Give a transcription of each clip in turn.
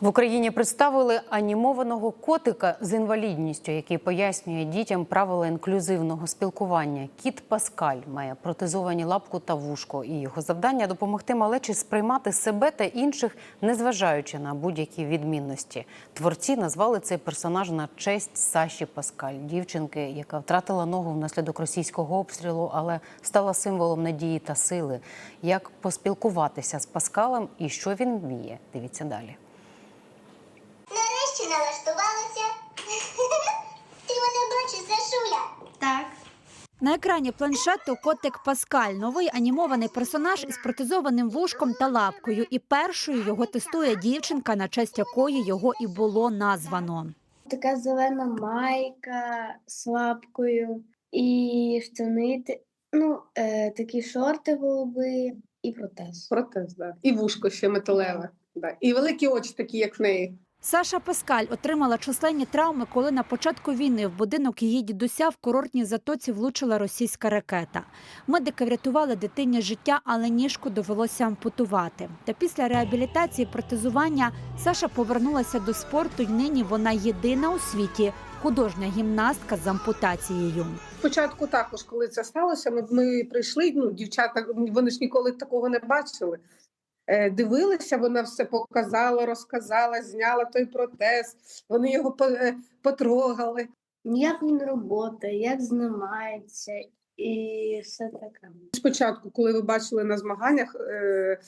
В Україні представили анімованого котика з інвалідністю, який пояснює дітям правила інклюзивного спілкування. Кіт Паскаль має протезовані лапку та вушко, і його завдання допомогти малечі сприймати себе та інших, незважаючи на будь-які відмінності. Творці назвали цей персонаж на честь Саші Паскаль, дівчинки, яка втратила ногу внаслідок російського обстрілу, але стала символом надії та сили. Як поспілкуватися з Паскалем і що він вміє? Дивіться далі. Налаштувалася. Ти мене бачиш, Сашуля? Так. На екрані планшету котик Паскаль, новий анімований персонаж із протезованим вушком та лапкою. І першою його тестує дівчинка, на честь якої його і було названо. Така зелена майка з лапкою і штани, ну, е, такі шорти голуби і протез. Протез, да. І вушко ще металеве. Да. І великі очі такі, як в неї. Саша Паскаль отримала численні травми, коли на початку війни в будинок її дідуся в курортній затоці влучила російська ракета. Медики врятували дитині життя, але ніжку довелося ампутувати. Та після реабілітації протезування Саша повернулася до спорту, і нині вона єдина у світі художня гімнастка з ампутацією. Спочатку також, коли це сталося, ми, ми прийшли, ну, дівчата, вони ж ніколи такого не бачили. Е, Дивилися, вона все показала, розказала, зняла той протез, вони його е, потрогали. Як він роботає, як знімається і все таке. Спочатку, коли ви бачили на змаганнях, е,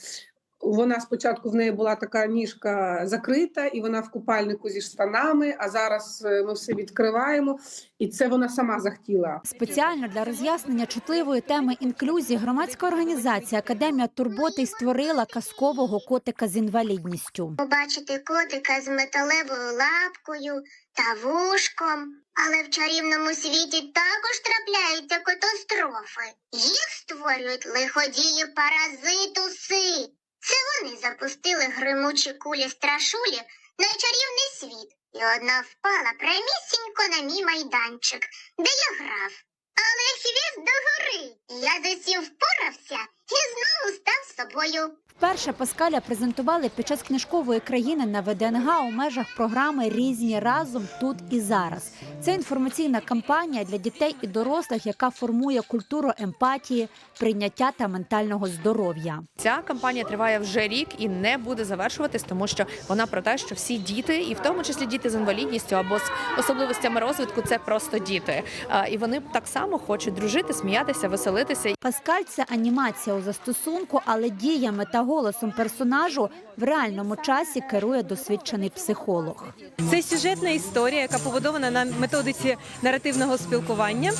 вона спочатку в неї була така ніжка закрита, і вона в купальнику зі штанами. А зараз е, ми все відкриваємо, і це вона сама захотіла. Спеціально для роз'яснення чутливої теми інклюзії громадська організація Академія турботи й створила казкового котика з інвалідністю. Побачити котика з металевою лапкою та вушком. Але в чарівному світі також трапляються катастрофи. Їх створюють лиходії паразитуси. Це вони запустили гримучі кулі страшулі на чарівний світ, і одна впала прямісінько на мій майданчик, де я грав. Але хвіст догори. Я з усім впорався і знову став собою. Вперше Паскаля презентували під час книжкової країни на ВДНГ у межах програми Різні разом тут і зараз. Це інформаційна кампанія для дітей і дорослих, яка формує культуру емпатії, прийняття та ментального здоров'я. Ця кампанія триває вже рік і не буде завершуватись, тому що вона про те, що всі діти, і в тому числі діти з інвалідністю або з особливостями розвитку, це просто діти. І вони так само хочуть дружити, сміятися, веселитися. Паскаль це анімація у застосунку, але діями та голосом персонажу в реальному часі керує досвідчений психолог. Це сюжетна історія, яка побудована на методиці наративного спілкування,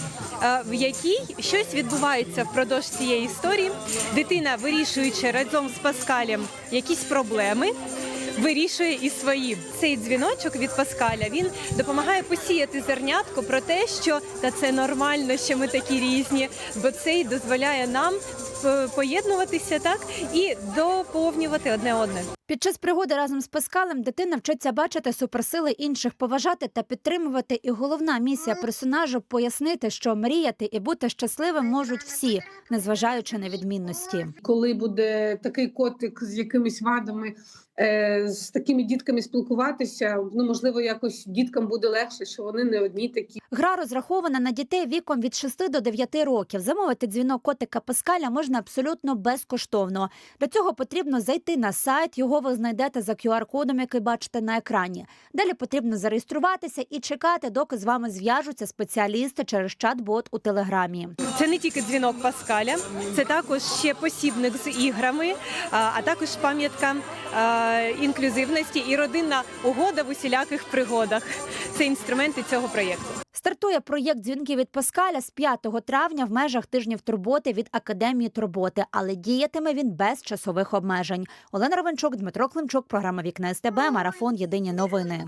е, в якій щось відбувається впродовж цієї історії. Дитина, вирішуючи разом з Паскалем якісь проблеми. Вирішує і свої цей дзвіночок від Паскаля. Він допомагає посіяти зернятко про те, що та це нормально, що ми такі різні, бо цей дозволяє нам поєднуватися так і доповнювати одне одне. Під час пригоди разом з Паскалем дитина вчиться бачити суперсили інших, поважати та підтримувати. І головна місія персонажу пояснити, що мріяти і бути щасливим можуть всі, незважаючи на відмінності. Коли буде такий котик з якимись вадами, е, з такими дітками спілкуватися, ну можливо, якось діткам буде легше, що вони не одні такі. Гра розрахована на дітей віком від 6 до 9 років. Замовити дзвінок котика Паскаля можна абсолютно безкоштовно. Для цього потрібно зайти на сайт. Його ви знайдете за QR-кодом, який бачите на екрані. Далі потрібно зареєструватися і чекати, доки з вами зв'яжуться спеціалісти через чат-бот у телеграмі. Це не тільки дзвінок Паскаля, це також ще посібник з іграми, а також пам'ятка інклюзивності і родинна угода в усіляких пригодах. Це інструменти цього проєкту. Стартує проєкт дзвінки від Паскаля з 5 травня в межах тижнів турботи від Академії турботи, але діятиме він без часових обмежень. Олена Ровенчук, Дмитро Климчук, програма Вікне СТБ, марафон Єдині новини.